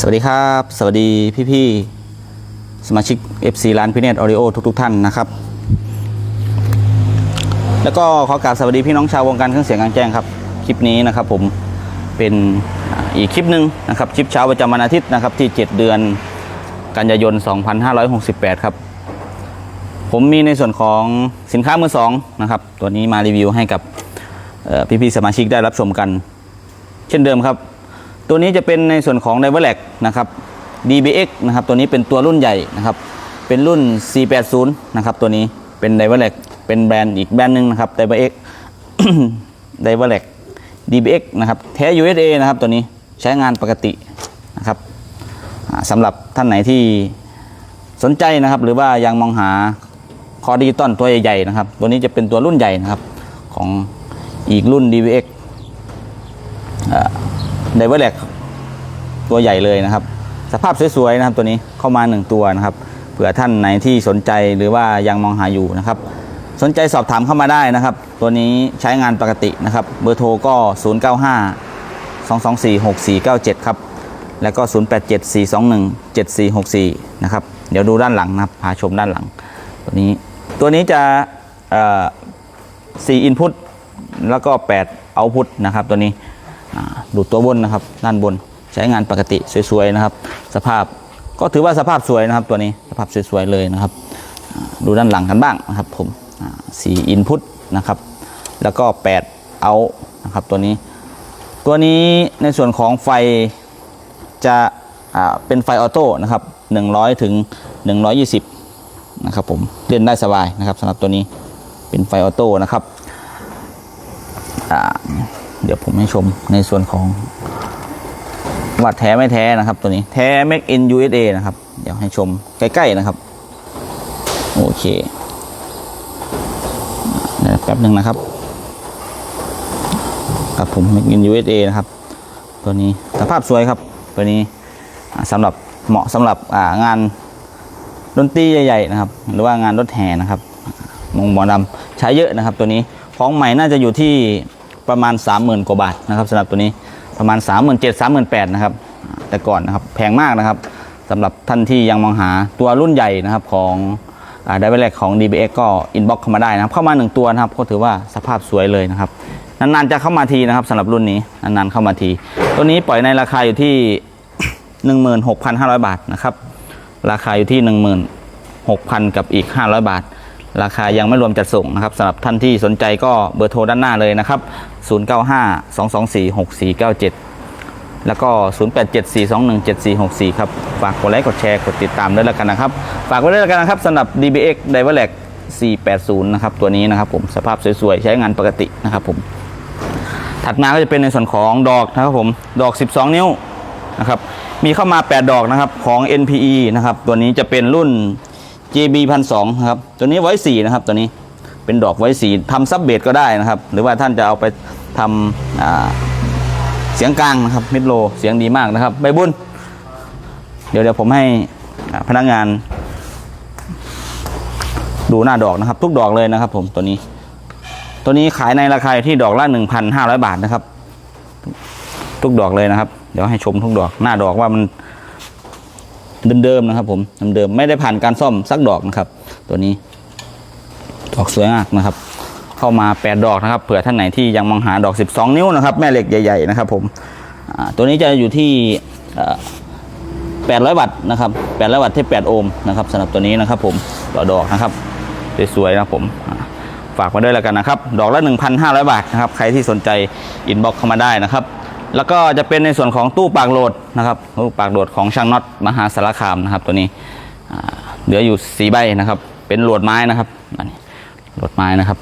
สวัสดีครับ สวัสดีพี่ๆสมาชิก FC ร้านพิเนตออริโอทุกๆท่านนะครับ แล้วก็ขอกราบสวัสดีพี่น้องชาววงการเครื่องเสียงกลางแจ้งครับ คลิปนี้นะครับผมเป็นอีกคลิปหนึ่งนะครับคลิปเช้าประจำวันอาทิตย์นะครับที่ 7 เดือนกันยายน 2568 ครับ ผมมีในส่วนของสินค้ามือสองนะครับ ตัวนี้มารีวิวให้กับพี่ๆสมาชิกได้รับชมกัน เช่นเดิมครับ ตัวนี้จะเป็นในส่วนของ d i v e r l a c นะครับ DBX นะครับตัวนี้เป็นตัวรุ่นใหญ่นะครับ เป็นรุ่น 480 นะครับตัวนี้เป็น d i v e r l a c เป็นแบรนด์อีกแบรนด์หนึ่งนะครับ d i v e r x d i v e r l a c DBX นะครับแท้ USA นะครับตัวนี้ใช้งานปกตินะครับสำหรับท่านไหนที่สนใจนะครับ หรือว่ายังมองหาคอดิจิตอลตัวใหญ่ๆนะครับ ตัวนี้จะเป็นตัวรุ่นใหญ่นะครับของอีกรุ่น DBX ไดเวอร์แลกตัวใหญ่เลยนะครับ สภาพสวยๆนะครับตัวนี้เข้ามา 1 ตัวนะครับ เผื่อท่านไหนที่สนใจหรือว่ายังมองหาอยู่นะครับ สนใจสอบถามเข้ามาได้นะครับ ตัวนี้ใช้งานปกตินะครับ เบอร์โทรก็ 095 224 6497 ครับ แล้วก็ 087 421 7464 นะครับ เดี๋ยวดูด้านหลังนะครับพาชมด้านหลัง ตัวนี้ตัวนี้จะเอ่อ4 input แล้วก็ 8 output นะครับตัวนี้ ดูดตัวบนนะครับ ด้านบนใช้งานปกติสวยๆนะครับ สภาพก็ถือว่าสภาพสวยนะครับตัวนี้สภาพสวยๆเลยนะครับ ดูด้านหลังกันบ้างนะครับ ผมสี่อินพุตนะครับ แล้วก็8เอานะครับตัวนี้ ตัวนี้ในส่วนของไฟจะเป็นไฟออโต้นะครับ100 ถึง 120 นะครับผมเล่นได้สบายนะครับสำหรับตัวนี้เป็นไฟออโต้นะครับ เดี๋ยวผมให้ชมในส่วนของวัดแท้ไม่แท้นะครับ ตัวนี้แท้ Make in USA นะครับ เดี๋ยวให้ชมใกล้ๆนะครับ โอเคแป๊บหนึ่งนะครับครับผม Make in USA นะครับ ตัวนี้สภาพสวยครับ ตัวนี้สำหรับเหมาะสำหรับงานดนตรีใหญ่ๆนะครับ หรือว่างานรถแห่นะครับมงหมอดำใช้เยอะนะครับ ตัวนี้ของใหม่น่าจะอยู่ที่ ประมาณ 30,000 กว่าบาทนะครับสำหรับตัวนี้ประมาณ 37,000 38,000นะครับแต่ก่อนนะครับแพงมากนะครับสำหรับท่านที่ยังมองหาตัวรุ่นใหญ่นะครับของไดเวลแลกของ DBX ก็อินบ็อกเข้ามาได้นะครับ เข้ามา 1 ตัวนะครับก็ถือว่าสภาพสวยเลยนะครับนานๆจะเข้ามาทีนะครับสำหรับรุ่นนี้นานๆเข้ามาที ตัวนี้ปล่อยในราคาอยู่ที่ 16,500 บาทนะครับราคาอยู่ที่ 16,000 กับอีก 500 บาท ราคายังไม่รวมจัดส่งนะครับสำหรับท่านที่สนใจก็เบอร์โทรด้านหน้าเลยนะครับ 095 224 6497 แล้วก็ 0874217464 ครับ ฝากกดไลค์กดแชร์กดติดตามด้วยแล้วกันนะครับ ฝากไว้ด้วยแล้วกันนะครับสำหรับ DBX d i v e r l a c 480 นะครับ ตัวนี้นะครับผมสภาพสวยๆ ใช้งานปกตินะครับผมถัดมาก็จะเป็นในส่วนของดอกนะครับผมดอก 12 นิ้วนะครับมีเข้ามา 8 ดอกนะครับของ NPE นะครับตัวนี้จะเป็นรุ่น JB 1 2 0นะครับ ตัวนี้ไว้4นะครับ ตัวนี้เป็นดอกไว้สีทำซับเบสก็ได้นะครับ หรือว่าท่านจะเอาไปทำเสียงกลางนะครับมิดโลเสียงดีมากนะครับใบบุญเดี๋ยวเดี๋ยวผมให้พนักงาน ดูหน้าดอกนะครับ ทุกดอกเลยนะครับ ผมตัวนี้ ตัวนี้ขายในราคาอยู่ที่ดอกละ1,500 บาทนะครับ ทุกดอกเลยนะครับ เดี๋ยวให้ชมทุกดอกหน้าดอกว่ามัน เดิมๆนะครับ ผมเดิมๆไม่ได้ผ่านการซ่อมสักดอกนะครับ ตัวนี้ดอกสวยมากนะครับ เข้ามา 8 ดอกนะครับเผื่อท่านไหนที่ยังมองหาดอก 12 นิ้วนะครับ แม่เหล็กใหญ่ ๆ นะครับ ผมตัวนี้จะอยู่ที่800 วัตต์นะครับ800 วัตต์ที่ 8 โอห์มนะครับสำหรับตัวนี้นะครับ ผมต่อดอกนะครับสวยๆนะผมฝากมาด้วยแล้วกันนะครับ ดอกละ 1,500 บาทนะครับ ใครที่สนใจอินบ็อกเข้ามาได้นะครับ แล้วก็จะเป็นในส่วนของตู้ปากโหลดนะครับตู้ปากโหลดของช่างน็อตมหาสารคามนะครับ ตัวนี้เหลืออยู่สีใบนะครับ เป็นโหลดไม้นะครับอันนี้โหลดไม้นะครับ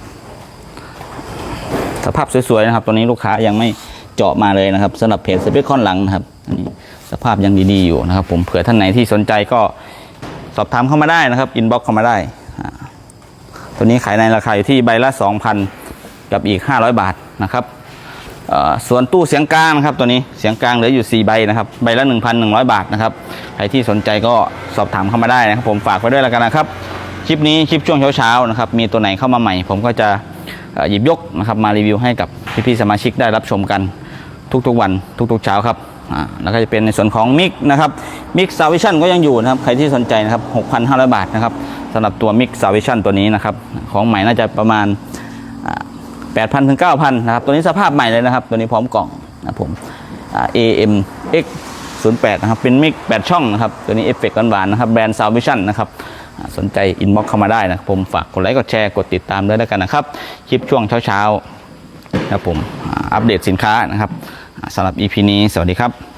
สภาพสวยๆนะครับ ตัวนี้ลูกค้ายังไม่เจาะมาเลยนะครับสำหรับเพจสเปคคอนหลังนะครับอันนี้สภาพยังดีๆอยู่นะครับ ผมเผื่อท่านไหนที่สนใจก็สอบถามเข้ามาได้นะครับอินบ็อกเข้ามาได้ ตัวนี้ขายในราคาอยู่ที่ใบละ 2,000 กับอีก 500 บาทนะครับ ส่วนตู้เสียงกลางนะครับตัวนี้เสียงกลางเหลืออยู่ 4 ใบนะครับใบละ 1,100 บาทนะครับใครที่สนใจก็สอบถามเข้ามาได้นะครับ ผมฝากไว้ด้วยแล้วกันนะครับคลิปนี้คลิปช่วงเช้าๆนะครับมีตัวไหนเข้ามาใหม่ ผมก็จะหยิบยกนะครับมารีวิวให้กับพี่ๆสมาชิกได้รับชมกันทุกๆวันทุกๆเช้าครับแล้วก็จะเป็นในส่วนของมิกนะครับมิกซาวิชั่นก็ยังอยู่นะครับใครที่สนใจนะครับ6,500 บาทนะครับสำหรับตัวมิกซาวิชั่นตัวนี้นะครับของใหม่น่าจะประมาณ 8,000ถึง9,000นะครับ ตัวนี้สภาพใหม่เลยนะครับ ตัวนี้พร้อมกล่องนะครับผม AMX 08นะครับ เป็นมิก8ช่องนะครับ ตัวนี้เอฟเฟกต์หวานๆนะครับ แบรนด์ซาวิชั่นนะครับ สนใจอินบ็อกเข้ามาได้นะครับผม ฝากกดไลค์ กดแชร์ กดติดตามด้วยแล้วกันนะครับ คลิปช่วงเช้าๆครับผม อัปเดตสินค้านะครับสำหรับ EP นี้ สวัสดีครับ